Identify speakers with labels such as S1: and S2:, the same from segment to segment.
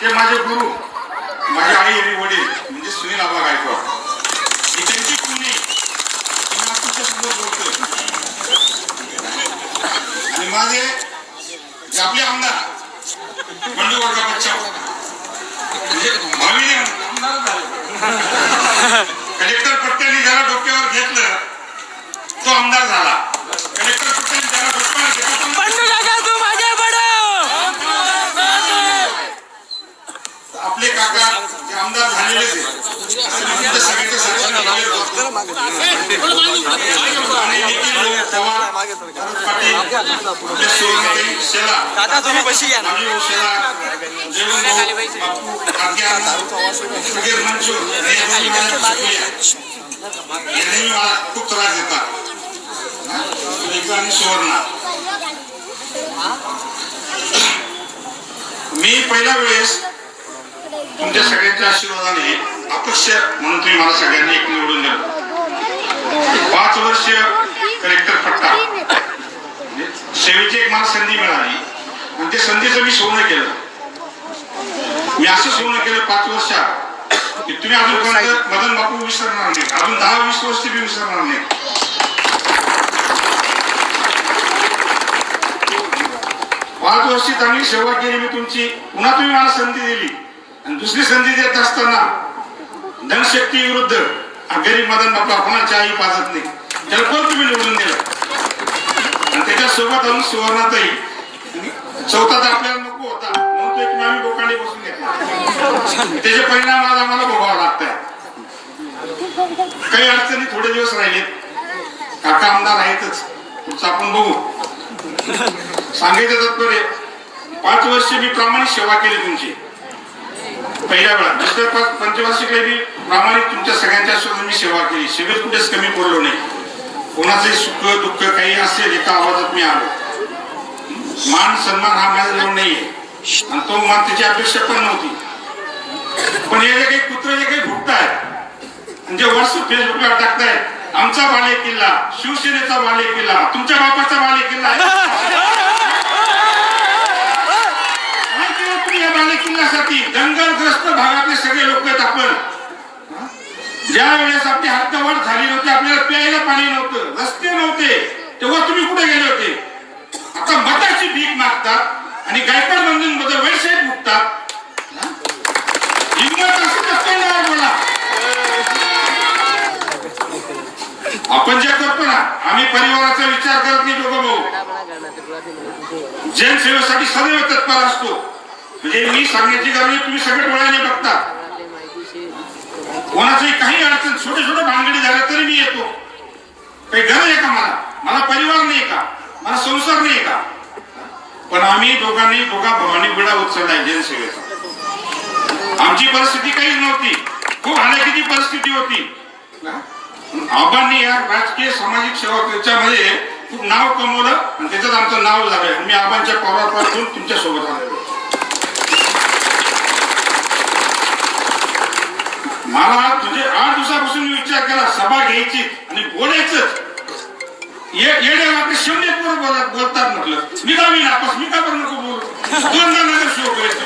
S1: ते माझे गुरु माझे आई आणि वडील म्हणजे सुनील आबा गायकवाड. त्यांची पुणे मी आज आणि माझे जे आपले आमदार बंडू वर्गा बच्चा म्हणजे भावी आमदार झाले. कलेक्टर पट्ट्याने ज्याला डोक्यावर घेतलं तो आमदार झाला कलेक्टर पट्ट्याने ज्याला डोक्यावर घेतलं तो
S2: बंडू काका तू मागे पडो
S1: आपले काका जे आमदार झालेलेच आहेत असं मी तुमच्या सगळ्यांच्या साक्षीने clear करतो. आणि निखिल पवार, भरत पाटील, आपले सुवर्णताई शेला,
S2: दादा तुम्ही बशी या ना
S1: यांनी मला खूप त्रास देतात आणि सुवर्णा मी पहिल्या वेळेस तुमच्या सगळ्यांच्या आशीर्वादाने अपक्ष म्हणून तुम्ही मला सगळ्यांनी एक निवडून दिलं. पाच वर्ष कलेक्टर पट्टा. सेवेची एक मला संधी मिळाली. आणि त्या संधीचं मी सोनं केलं. मी असं सोनं केलं पाच वर्षात की तुम्ही अजूनपर्यंत मदन बापू विसरणार नाही. अजून दहा वीस वर्ष बी विसरणार नाही. पाच वर्षी चांगली सेवा केली मी तुमची. पुन्हा तुम्ही मला संधी दिली. आणि दुसरी संधी देत असताना धनशक्ती विरुद्ध गरीब मदन बापू आपण आई पाजत नाही. त्याला पण तुम्ही निवडून दिलं? त्याच्यासोबत अजून सुवर्णातही चौथा तर आपल्याला नको होता. म्हणून तो एक आम्ही लोकांनी बसून घेतला त्याचे परिणाम आज आम्हाला भोगावा लागतात काही अडचणी थोडे दिवस राहिलेत. काका आमदार आहेतच. पुढचं आपण बघू. सांगायचं तात्पर्य पाच वर्ष मी प्रामाणिक सेवा केली तुमची. पहिल्या वेळा. दुसऱ्या पाच पंचवार्षिकला मी प्रामाणिक तुमच्या सगळ्यांच्या सोबत मी सेवा केली. सेवेत कुठेच कमी पडलो नाही. कोणाचे सुख दुःख काही असेल एका आवाजात मी आलो. मान सन्मान हा माझ्याजवळ नाहीये. आणि तो मान त्याची अपेक्षा पण नव्हती. पण हे जे काही कुत्र जे काही भुकतायत आणि जे व्हॉट्सअप फेसबुकला टाकतायत आमचा बाले किल्ला शिवसेनेचा बाले किल्ला तुमच्या बापाचा बाले किल्ला या बाले किल्ल्यासाठी? दंगलग्रस्त भागातले सगळे लोक आहेत आपण. ज्या वेळेस आपली हद्दवाढ झाली नव्हती आपल्याला प्यायला पाणी नव्हतं रस्ते नव्हते तेव्हा तुम्ही कुठे गेले होते? आता मताची भीक मागतात आणि गायकवाडमध्ये वैसाईट मुकतात. आपण जे करतो ना आम्ही परिवाराचा विचार करत नाही लोक भाऊ. जनसेवेसाठी सदैव तत्पर असतो. म्हणजे मी सांगण्याची गरज तुम्ही सगळ्या डोळ्याने बघता. कोणाची काही अडचण छोटे छोटे भानगडी झाल्या तरी मी येतो. काही घर आहे का मला? मला परिवार नाही का? मला संसार नाही का? पण आम्ही दोघांनी दोघा भवानी विडा उचलला जनसेवेचा. आमची परिस्थिती काहीच नव्हती. खूप हालाकीची परिस्थिती होती. आबांनी या राजकीय सामाजिक सेवा त्याच्यामध्ये खूप नाव कमवलं आणि त्याच्यात आमचं नाव झालंय मी आबांच्या पवारापासून तुमच्यासोबत आलेलो. मला तुझे आठ दिवसापासून मी विचार केला सभा घ्यायची आणि बोलायचंच ये- येडे आपले शून्य पोर बोलत बोलतात म्हटलं. मी का मी नापास मी का बरं नको बोलू? दोनदा नगर शो करायचं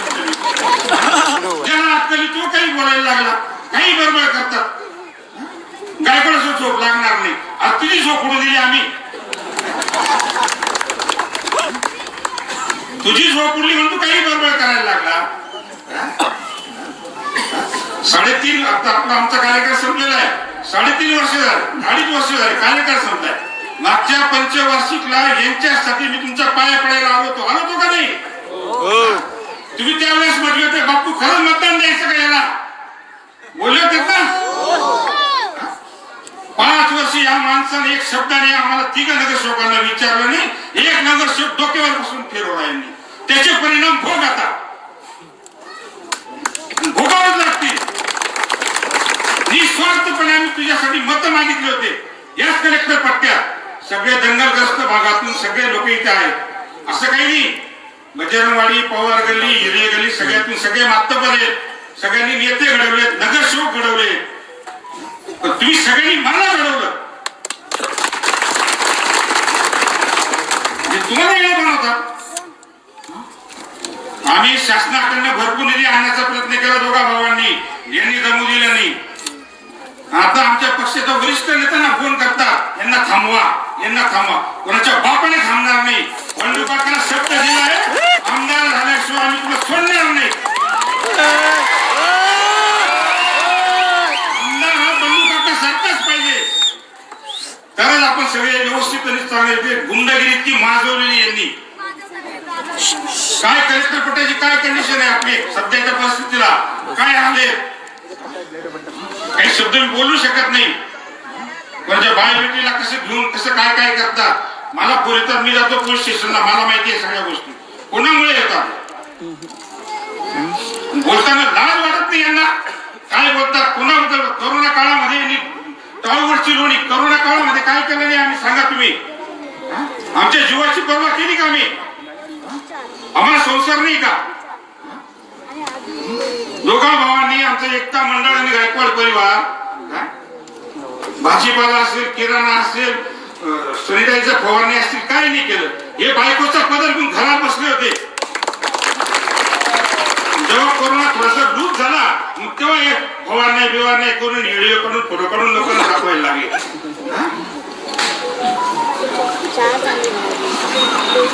S1: ज्याला अक्कली तो काही बोलायला लागला काही बरोबर करतात. गायकवाड झोप लागणार नाही. आज तुझी झोप उडू दिली आम्ही. तुझी झोप उडली म्हणून तू काही बरोबर करायला लागला. साडेतीन आता आपला आमचा कार्यक्रम संपलेला आहे. साडेतीन वर्ष झाले अडीच वर्ष झाले कार्यक्रम संपलाय. मागच्या पंचवार्षिकला यांच्यासाठी मी तुमच्या पाया पडायला आलो होतो. आलो होतो का नाही? तुम्ही त्यावेळेस म्हटले होते बापू खरं मतदान द्यायचं का याला? बोलले होते ना? पाच वर्ष या माणसाने एक शब्दाने आम्हाला तिघ नगरसेवकांना विचारलं नाही एक नगरसेवक डोक्यावर बसून फिरवला यांनी. त्याचे परिणाम भोग आता. भोगावेच लागतील. निस्वार्थपणाने तुझ्यासाठी मत मागितले होते. याच कलेक्टर पट्ट्यात सगळे दंगलग्रस्त भागातून सगळे लोक इथे आहेत. असं काही नाही. बजरंगवाडी पवार गल्ली हिरे गल्ली सगळ्यातून सगळे मातबर आहेत. सगळ्यांनी नेते घडवले नगरसेवक घडवले. पण तुम्ही सगळ्यांनी मला घडवलं. म्हणजे तुम्हाला येणं आम्ही शासनाकडनं भरपूर आता आमच्या पक्षाचा वरिष्ठ नेत्यांना फोन करतात यांना थांबवा यांना थांबवा. कोणाच्या बापाने थांबणार नाही. बंडू काकाला शब्द दिला आहे. आमदार झाल्याशिवाय आम्ही तुला सोडणार नाही. आमदार हा बंडू काका सारखाच पाहिजे. तरच आपण सगळे व्यवस्थित चांगले गुंडगिरी इतकी माजवलेली यांनी. काय कलेक्टर पटायची काय कंडिशन आहे आपली सध्याच्या परिस्थितीला? काय आले काही शब्द मी बोलू शकत नाही. कोणाच्या बाय बेटीला कसं घेऊन कसं काय काय करतात? मला पुरे तर मी जातो पोलीस स्टेशनला मला माहिती आहे सगळ्या गोष्टी. कोणामुळे येतात? बोलताना लाज वाटत नाही यांना. काय बोलतात? कोणाबद्दल? करोना काळामध्ये यांनी टाळूवरची लोणी करोना काळामध्ये काय केलं नाही आम्ही? सांगा तुम्ही. आमच्या जीवाची पर्वा केली का आम्ही? आम्हाला संसार नाही का दोघा भावांनी एकता मंडळ आणि गायकवाड परिवार भाजीपाला असेल किराणा असेल सॅनिटायझर फवारणी असतील काय नाही केलं. हे बायकोचा पदर घेऊन घरात बसले होते. जेव्हा कोरोना थोडासा दूध झाला मग तेव्हा हे फवारणी बिवारणी करून व्हिडिओ करून फोटो काढून लोकांना दाखवायला लागले.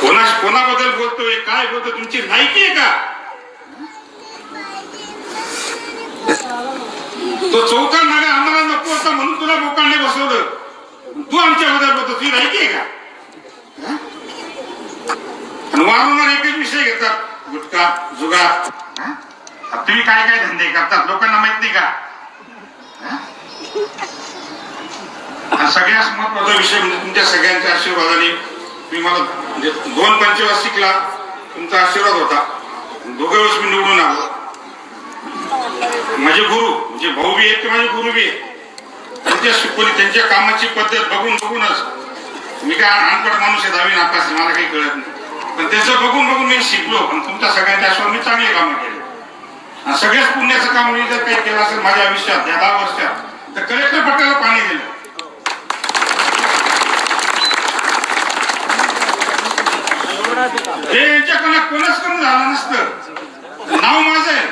S1: कोणा कोणाबद्दल बोलतोय? काय बोलतो तुमची लायकी आहे का? तो चौथा नागा आम्हाला नको होता म्हणून तुला बोकांडे बसवलं. तू आमच्याबद्दल बोलतो तुझी राहिली का? आणि वारंवार एकच विषय घेतात गुटखा जुगा तुम्ही काय काय धंदे करतात लोकांना माहीत नाही का? सगळ्यात महत्त्वाचा विषय म्हणजे तुमच्या सगळ्यांच्या आशीर्वादाने मी मला म्हणजे दोन शिकला तुमचा आशीर्वाद होता. दोघे वेळेस मी निवडून आलो. माझे गुरु म्हणजे भाऊ बी आहेत ते माझे गुरु बी आहेत? त्यांच्या त्यांच्या कामाची पद्धत बघून बघूनच. मी काय अनपड माणूस आहे दहावी नापास मला काही कळत नाही. पण त्याचं बघून बघून मी शिकलो पण तुमच्या सगळ्यांच्या आश्वास मी चांगले कामं केले. सगळ्याच पुण्याचं काम मी जर काही केलं असेल माझ्या आयुष्यात या दहा वर्षात तर कलेक्टर पट्ट्याला पाणी दिलं. हे यांच्याकडनं कोणाच कमी झालं नसतं नाव माझं आहे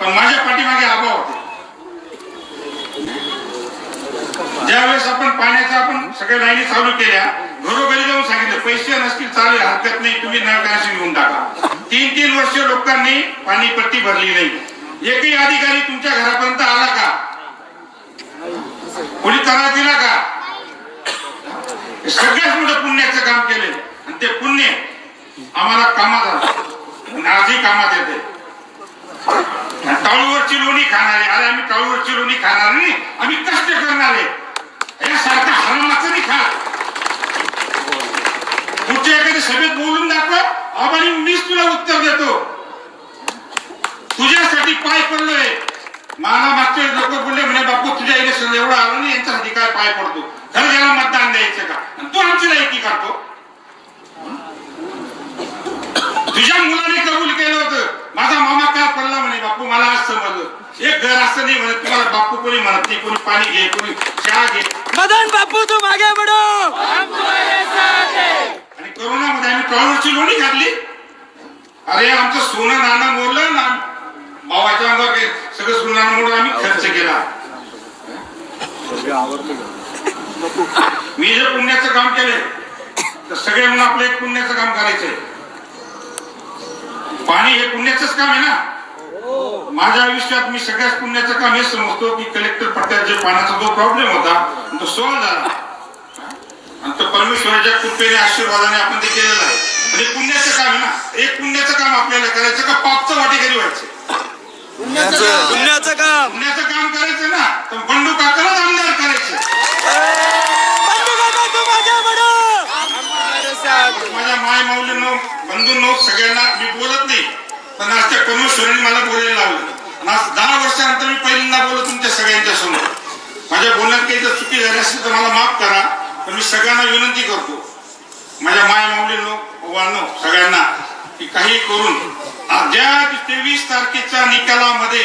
S1: पण माझ्या पाठीमागे आबा होते ज्यावेळेस आपण पाण्याचा आपण सगळ्या लाईनी चालू केल्या. घरोघरी जाऊन सांगितलं पैसे नसतील चालेल हरकत नाही तुम्ही नळ कनेक्शन घेऊन टाका. तीन तीन वर्ष लोकांनी पाणी पट्टी भरली नाही. एकही अधिकारी तुमच्या घरापर्यंत आला का? कोणी तला दिला का? हे सगळ्यात मोठं पुण्याचं काम केले आणि ते पुण्य आम्हाला कामात आलं आजही कामात येते टाळूवरची लोणी खाणारे अरे आम्ही टाळूवरची लोणी खाणार नाही आम्ही कष्ट करणारे. यासारखा हरमाचं नाही खा पुढच्या एखाद्या सभेत बोलून दाखव आबानी मीच तुला उत्तर देतो. तुझ्यासाठी पाय पडलोय. मला मागचे लोक बोलले म्हणे बापू तुझ्या इलेक्शन एवढं आलं नाही यांच्यासाठी काय पाय पडतो? खरं याला मतदान द्यायचं का? आणि तू आमची लायकी करतो. तुझ्या मुलाने कबूल केलं होतं. माझा मामा काय पडला म्हणे बापू मला आज समजलं. एक घर असं नाही म्हणे तुम्हाला बापू कोणी म्हणत नाही कोणी पाणी घे कोणी चहा घे.
S2: मदन बापू तू मागे पडो.
S1: आणि कोरोनामध्ये आम्ही टॉयलेटची लोणी घातली. अरे आमचं सोनं नाणं मोडलं ना. भावाच्या अंगावर सगळं सोनं नाणं मोडून आम्ही खर्च केला. मी जर पुण्याचं काम केलं तर सगळे म्हणून आपलं एक पुण्याचं काम करायचंय. पाणी हे पुण्याचंच काम आहे ना. माझ्या आयुष्यात मी सगळ्यात पुण्याचं काम हे समजतो की कलेक्टर पट्ट्यात जे पाण्याचा जो प्रॉब्लेम होता तो सॉल्व्ह झाला. आणि तो परमेश्वराच्या कृपेने आशीर्वादाने आपण ते केलेलं आहे. म्हणजे पुण्याचं काम आहे ना एक पुण्याचं काम आपल्याला करायचं का पापचं वाटेकरी व्हायचं?
S2: पुण्याचं पुण्याचं काम.
S1: पुण्याचं काम. करायचं ना तर बंडू काकालाच आमदार करायचं.
S2: बंधू
S1: माझ्या माय माऊलींनो बंधूंनो सगळ्यांना मी बोलत नाही. पण आज त्या परमेश्वराने मला बोलायला लावलं. आज दहा वर्षानंतर मी पहिल्यांदा बोललो तुमच्या सगळ्यांच्या समोर. माझ्या बोलण्यात काही जर चुकी झाली असेल तर मला माफ करा पण मी सगळ्यांना विनंती करतो. माझ्या माय माऊलींनो नो सगळ्यांना की काही करून ज्या तेवीस तारखेच्या निकालामध्ये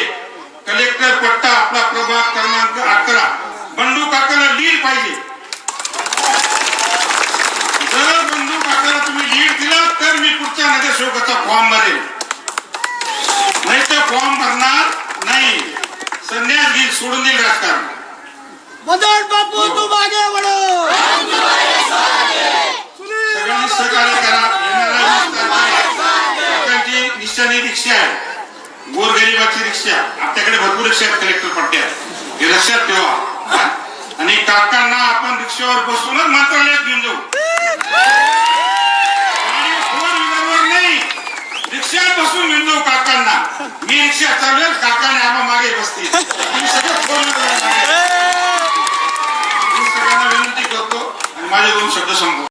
S1: कलेक्टर पट्टा आपला प्रभाग क्रमांक अकरा बंडू काकाला लीड पाहिजे. जर बंडू काकाला तुम्ही लीड दिला तर मी पुढच्या नगरसेवकाचा फॉर्म भरेल. फॉर्म भरणार नाही. संन्यास घेईल सोडून देईल राजकारण.
S2: मदन बापू आगे बढ़ो
S1: सगळ्यांनी सहकार्य करा. येणाऱ्या रिक्षा आहे. गोरगरिबाची रिक्षा. आपल्याकडे भरपूर रिक्षा आहेत कलेक्टर पट्ट्यात हे लक्षात ठेवा. हा? आणि काकांना आपण रिक्षावर बसूनच मंत्रालयात घेऊन जाऊ. बसून घेऊन हो काकांना. मी रिक्षा चालवेल काकाने आम्हा मागे बसतील तुम्ही सगळं फोर मी सगळ्यांना विनंती करतो आणि माझे दोन शब्द सांगतो